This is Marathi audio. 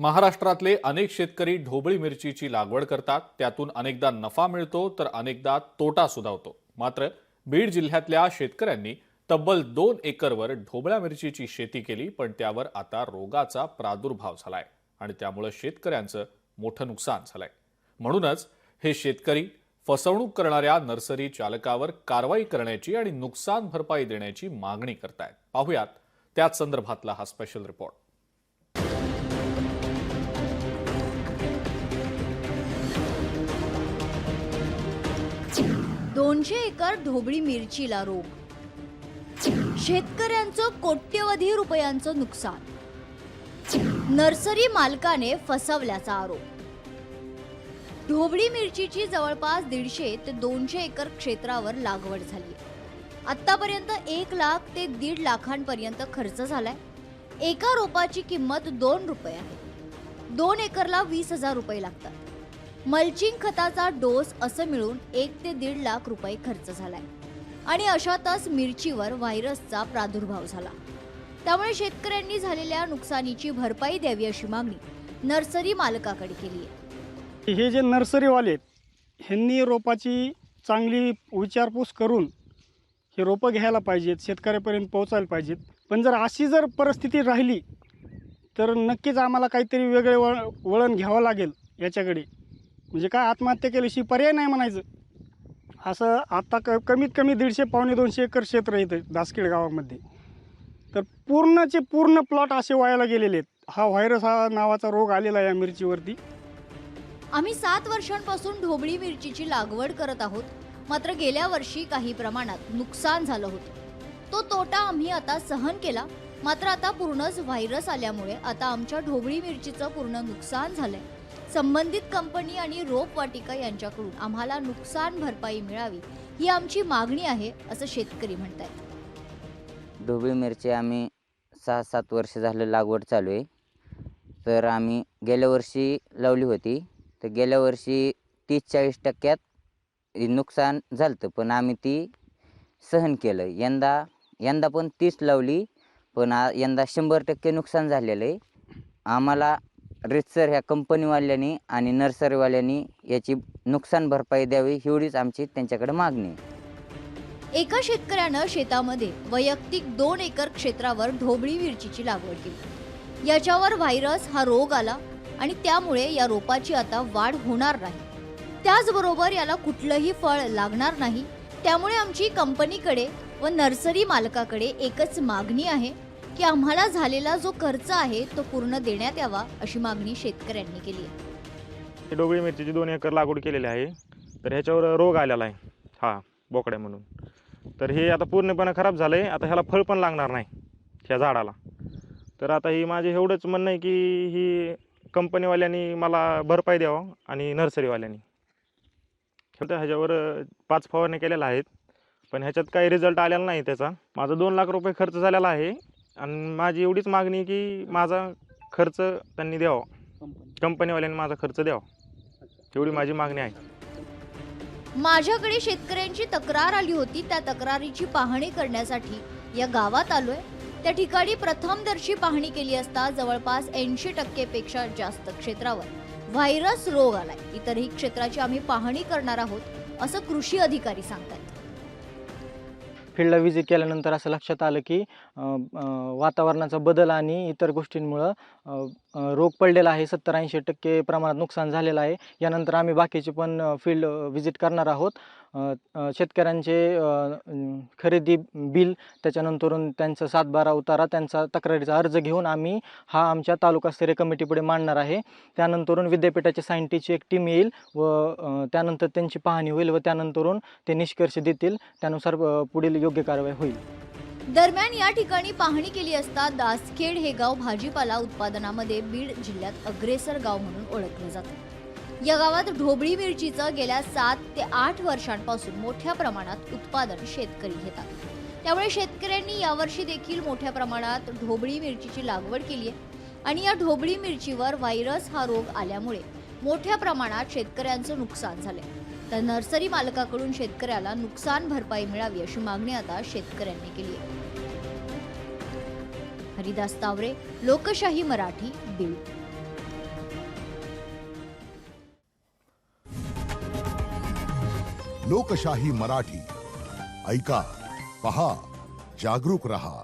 महाराष्ट्रातले अनेक शेतकरी ढोबळी मिरचीची लागवड करतात. त्यातून अनेकदा नफा मिळतो तर अनेकदा तोटा सुद्धा होतो मात्र बीड जिल्ह्यातल्या शेतकऱ्यांनी तब्बल दोन एकरवर ढोबळ्या मिरचीची शेती केली पण त्यावर आता रोगाचा प्रादुर्भाव झालाय आणि त्यामुळे शेतकऱ्यांचं मोठं नुकसान झालंय. म्हणूनच हे शेतकरी फसवणूक करणाऱ्या नर्सरी चालकावर कारवाई करण्याची आणि नुकसान भरपाई देण्याची मागणी करतायत. पाहुयात त्याच संदर्भातला हा स्पेशल रिपोर्ट दोनशे एकर ढोबळी मिरचीला रोग. शेतकऱ्यांचं कोट्यवधी रुपयांचं नुकसान. नर्सरी मालकाने फसवल्याचा आरोप. ढोबळी मिरचीची जवळपास दीडशे ते दोनशे एकर क्षेत्रावर लागवड झाली. आतापर्यंत एक लाख ते दीड लाखांपर्यंत खर्च झालाय. एका रोपाची किंमत दोन रुपये आहे. दोन एकरला वीस हजार रुपये लागतात. मल्चिंग खताचा डोस असं मिळून एक ते दीड लाख रुपये खर्च झालाय. आणि अशातच मिरचीवर व्हायरसचा प्रादुर्भाव झाला. त्यामुळे शेतकऱ्यांनी झालेल्या नुकसानीची भरपाई द्यावी अशी मागणी नर्सरी मालकाकडे केली आहे हे जे नर्सरीवाले आहेत ह्यांनी रोपाची चांगली विचारपूस करून हे रोपं घ्यायला पाहिजेत शेतकऱ्यापर्यंत पोहोचायला पाहिजेत. पण जर अशी जर परिस्थिती राहिली तर नक्कीच आम्हाला काहीतरी वेगळे वळ वळण घ्यावं लागेल याच्याकडे. म्हणजे काय आत्महत्या केल्याशिवाय पर्याय नाही म्हणायचं. असं आता क कमीत कमी दीडशे पावणे दोनशे एकर क्षेत्र येतं दासखेड गावामध्ये. तर पूर्णचे पूर्ण प्लॉट असे व्हायला गेलेले आहेत. हा व्हायरस हा नावाचा रोग आलेला आहे या मिरचीवरती. आम्ही सात वर्षांपासून ढोबळी मिरचीची लागवड करत आहोत. मात्र गेल्या वर्षी काही प्रमाणात नुकसान झालं होतं. तो तोटा आम्ही आता सहन केला. मात्र आता पूर्णच व्हायरस आल्यामुळे आता आमच्या ढोबळी मिरचीचं पूर्ण नुकसान झालंय. संबंधित कंपनी आणि रोपवाटिका यांच्याकडून आम्हाला नुकसान भरपाई मिळावी ही आमची मागणी आहे असं शेतकरी म्हणतायत. ढोबळी मिरची आम्ही सहा सात वर्ष झालं लागवड चालू आहे. तर आम्ही गेल्या वर्षी लावली होती. तर गेल्या वर्षी तीस चाळीस टक्क्यात नुकसान झालं पण आम्ही ती सहन केलं. यंदा यंदा पण तीस लावली पण यंदा शंभर टक्के नुकसान झालेलं आहे. आम्हाला रितसर ह्या कंपनीवाल्यांनी आणि नर्सरीवाल्यांनी याची नुकसान भरपाई द्यावी एवढीच आमची त्यांच्याकडे मागणी आहे. एका शेतकऱ्यानं शेतामध्ये वैयक्तिक दोन एकर क्षेत्रावर ढोबळी मिरचीची लागवड केली. याच्यावर व्हायरस हा रोग आला आणि त्यामुळे या रोपाची आता वाढ होणार नाही. त्याचबरोबर याला कुठलंही फळ लागणार नाही. त्यामुळे आमची कंपनीकडे व नर्सरी मालकाकडे एकच मागणी आहे की आम्हाला झालेला जो खर्च आहे तो पूर्ण देण्यात यावा अशी मागणी शेतकऱ्यांनी केली आहे. हे डोबळी मिरचीची दोन एकर लागवड केलेली आहे. तर ह्याच्यावर रोग आलेला आहे. हा बोकड्या म्हणून. तर हे आता पूर्णपणे खराब झालं आहे आता ह्याला फळ पण लागणार नाही ह्या झाडाला. तर आता ही माझे एवढंच म्हणणं आहे की ही कंपनीवाल्यांनी मला भरपाई द्यावं आणि नर्सरीवाल्यांनी. तर ह्याच्यावर पाच फवारणी केलेल्या आहेत. पण ह्याच्यात काही रिझल्ट आलेला नाही त्याचा. माझा दोन लाख रुपये खर्च झालेला आहे. आणि माझी एवढीच मागणी आहे की माझा खर्च त्यांनी द्यावा. कंपनीवाल्यांनी माझा खर्च द्यावा. एवढी माझी मागणी आहे. माझ्याकडे शेतकऱ्यांची तक्रार आली होती. त्या तक्रारीची पाहणी करण्यासाठी या गावात आलोय. त्या ठिकाणी प्रथमदर्शी पाहणी केली असता जवळपास ऐंशी टक्केपेक्षा जास्त क्षेत्रावर व्हायरस रोग आलाय. इतरही क्षेत्राची आम्ही पाहणी करणार आहोत असं कृषी अधिकारी सांगतात फील्डला व्हिजिट केल्यानंतर असं लक्षात आलं की वातावरणाचा बदल आणि इतर गोष्टींमुळं रोग पडलेला आहे सत्तर ऐंशी टक्के प्रमाणात नुकसान झालेलं आहे. यानंतर आम्ही बाकीचे पण फील्ड व्हिजिट करणार आहोत. शेतकऱ्यांचे खरेदी बिल त्याच्यानंतरून त्यांचा सातबारा उतारा त्यांचा तक्रारीचा अर्ज घेऊन आम्ही हा आमच्या तालुकास्तरीय कमिटीपुढे मांडणार आहे. त्यानंतरून विद्यापीठाच्या सायंटिस्टची एक टीम येईल व त्यानंतर त्यांची पाहणी होईल व त्यानंतरून ते निष्कर्ष देतील. त्यानुसार पुढील योग्य कारवाई होईल. दरम्यान या ठिकाणी पाहणी केली असता दासखेड हे गाव भाजीपाला उत्पादनामध्ये बीड जिल्ह्यात अग्रेसर गाव म्हणून ओळखलं जातं. या गावात ढोबळी मिरचीचं गेल्या सात ते आठ वर्षांपासून मोठ्या प्रमाणात उत्पादन शेतकरी घेतात. त्यामुळे शेतकऱ्यांनी यावर्षी देखील मोठ्या प्रमाणात ढोबळी मिरचीची लागवड केली आहे आणि या ढोबळी मिरचीवर व्हायरस हा रोग आल्यामुळे मोठ्या प्रमाणात शेतकऱ्यांचं नुकसान झालंय. तर नर्सरी मालकाकडून शेतकऱ्याला नुकसान भरपाई मिळावी अशी मागणी आता शेतकऱ्यांनी केली आहे. हरिदास तावरे लोकशाही मराठी बीड. लोकशाही मराठी. ऐका पहा जागरूक रहा.